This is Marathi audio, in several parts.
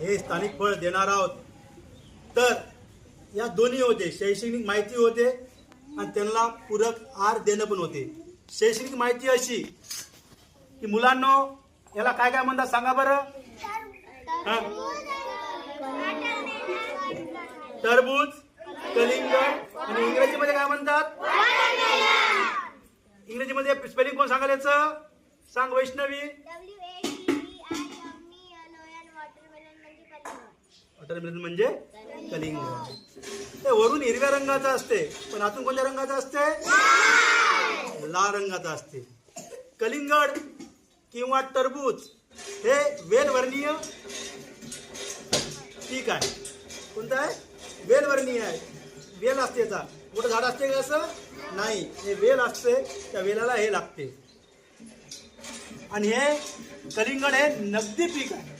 हे स्थानिक फळ देणार आहोत. तर या दोन्ही होते. शैक्षणिक माहिती होते आणि त्यांना पूरक आहार देणं पण होते. शैक्षणिक माहिती अशी की मुलांनो याला काय काय म्हणतात सांगा बरं? टरबूज कलिंगड आणि इंग्रजीमध्ये काय म्हणतात? इंग्रजीमध्ये स्पेलिंग कोण सांगाल याचं? सांग वैष्णवी. वॉटरमेलन म्हणजे कलिंगड ते वरून हिरव्या रंगाचं असते पण आतून कोणत्या रंगाचं असते? लाल रंगाचं असते. कलिंगड किंवा टरबूज हे वेलवर्णीय पीक आहे. कोणतं आहे? वेलवर्णीय आहे. वेल असते याचा. मोठं झाड असते का असं नाही. हे वेल असते त्या वेलाला हे लागते. आणि हे कलिंगड हे नगदी पीक आहे.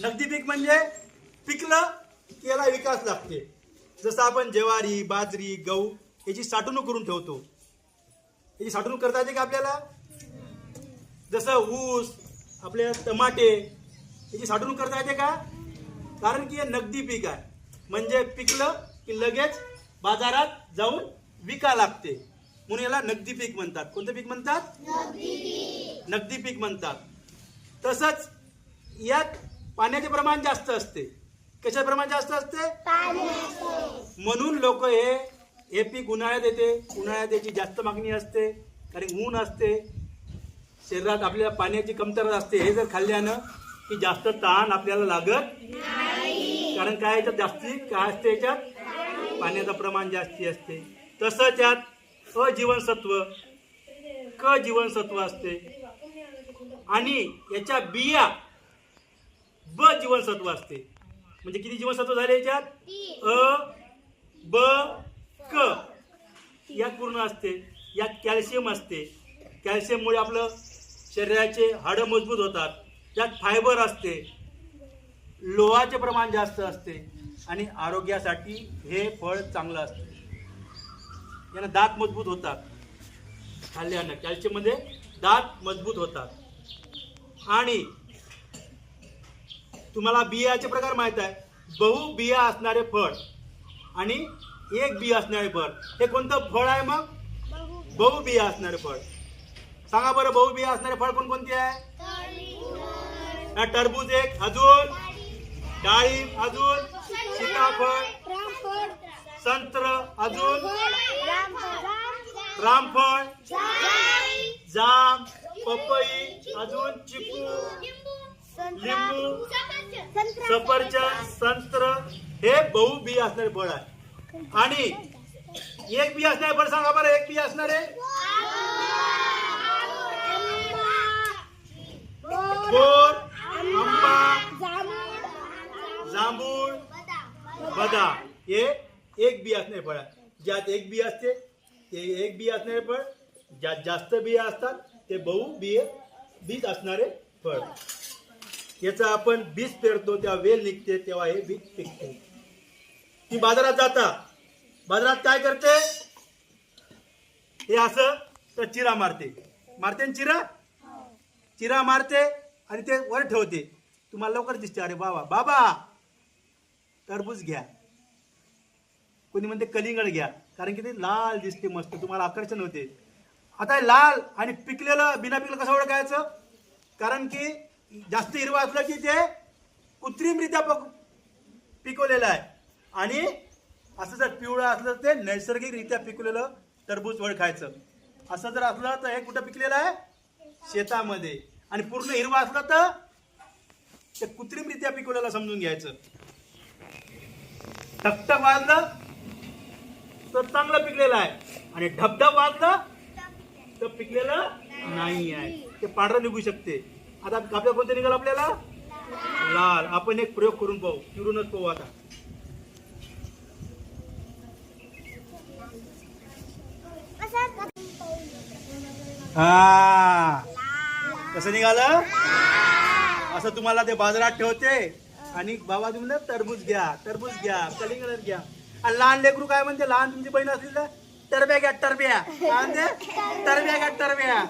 नगदी पीक म्हणजे पिकलं की याला विकास लागते. जसं आपण ज्वारी बाजरी गहू याची साठवणूक करून ठेवतो. याची साठवणूक करता येते का आपल्याला? जसं ऊस आपले टमाटे याची साठवणूक करता येते का? कारण की हे नगदी पीक आहे. म्हणजे पिकलं की लगेच बाजारात जाऊन विका लागते. म्हणून याला नगदी पीक म्हणतात. कोणतं पीक म्हणतात? नगदी पीक म्हणतात. तसंच यात पाण्याचे प्रमाण जास्त असते. कशाचे प्रमाण जास्त असते? म्हणून लोक हे हे पीक उन्हाळ्यात येते. उन्हाळ्यात याची जास्त मागणी असते. कारण ऊन असते. शरीरात आपल्याला पाण्याची कमतरता असते. हे जर खाल्ल्यानं की जास्त ताण आपल्याला लागत कारण काय याच्यात जास्ती? काय असते याच्यात? पाण्याचं प्रमाण जास्ती असते. तसंच यात अजीवनसत्व. क जीवनसत्व असते. आणि याच्या बिया ब जीवनसत्व असते. म्हणजे किती जीवनसत्व झाले याच्यात? अ ब क. यात पूर्ण असते. यात कॅल्शियम असते. कॅल्शियममुळे आपलं शरीराचे हाडं मजबूत होतात. यात फायबर असते. लोहाचे प्रमाण जास्त असते. आणि आरोग्यासाठी हे फळ चांगलं असते. यानं दात मजबूत होतात. खाल्ल्यानं. कॅल्शियममध्ये दात मजबूत होतात. आणि तुम्हाला बियाचे प्रकार माहीत आहे. बहु बिया असणारे फळ आणि एक बिया असणारे फळ. हे कोणतं फळ आहे मग? बहु बिया असणारे फळ. सांगा बरं बहु बिया असणारे फळ कोणकोणते आहे? हा, टरबूज एक. अजून? डाळिंब अजून? सीताफळ. संत्र. अजून? रामफळ. जाम. पपई. अजून चिकू. लिंबू सफरचंद संत्र हे बहु बी असणारे फळ आहे. आणि एक बी असणारे फळ सांगा बरं एक बी असणारे? बोर आंबा जांभूळ बदा हे एक बी असणारे फळ आहे. ज्यात एक बी असते ते एक बी असणारे फळ. ज्यात जास्त बिया असतात ते बहु बिये बीज असणारे फळ. याचं आपण बीज पेरतो तेव्हा वेल निघते तेव्हा हे बीज पिकते. ती बाजारात जाता. बाजारात काय करते? हे असं तर चिरा मारते. मारते ना चिरा? चिरा मारते आणि ते वर ठेवते. तुम्हाला लवकर दिसते. अरे बाबा बाबा! टरबूज घ्या. कोणी म्हणते कलिंगड घ्या. कारण की ते लाल दिसते मस्त. तुम्हाला आकर्षण होते. आता हे लाल आणि पिकलेलं बिना पिकलं कसं ओळखायचं? कारण की जास्त हिरवं असलं की ते कृत्रिमरित्या पक पिकवलेलं आहे. आणि असं जर पिवळं असलं ते नैसर्गिकरित्या पिकवलेलं टरबूज ओळखायचं असं जर असलं तर हे कुठं पिकलेलं आहे? शेतामध्ये. आणि पूर्ण हिरवं असलं तर ते कृत्रिमरित्या पिकवलेलं समजून घ्यायचं. टकटक वाजलं तर चांगलं पिकलेलं आहे. आणि ढबढब वाजलं तर पिकलेलं नाही आहे. ते पांढरं निघू शकते. आता आपल्या कोणतं निघाल आपल्याला? लाल. आपण एक प्रयोग करून पाहू. चिरूनच पाहू आता. हा. कसं निघालं? असं तुम्हाला ते बाजारात ठेवते. आणि बाबा तुम्ही तरबूज टरबूज घ्या टरबूज घ्या कलिंगड घ्या. आणि लहान लेकरू काय म्हणते? लहान तुमची बहीण असली तर टरब्या घ्या टरब्या. काय म्हणते? टरब्या घ्या टरब्या.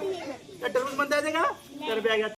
टरबूज म्हणता येते का? टरब्या घ्या.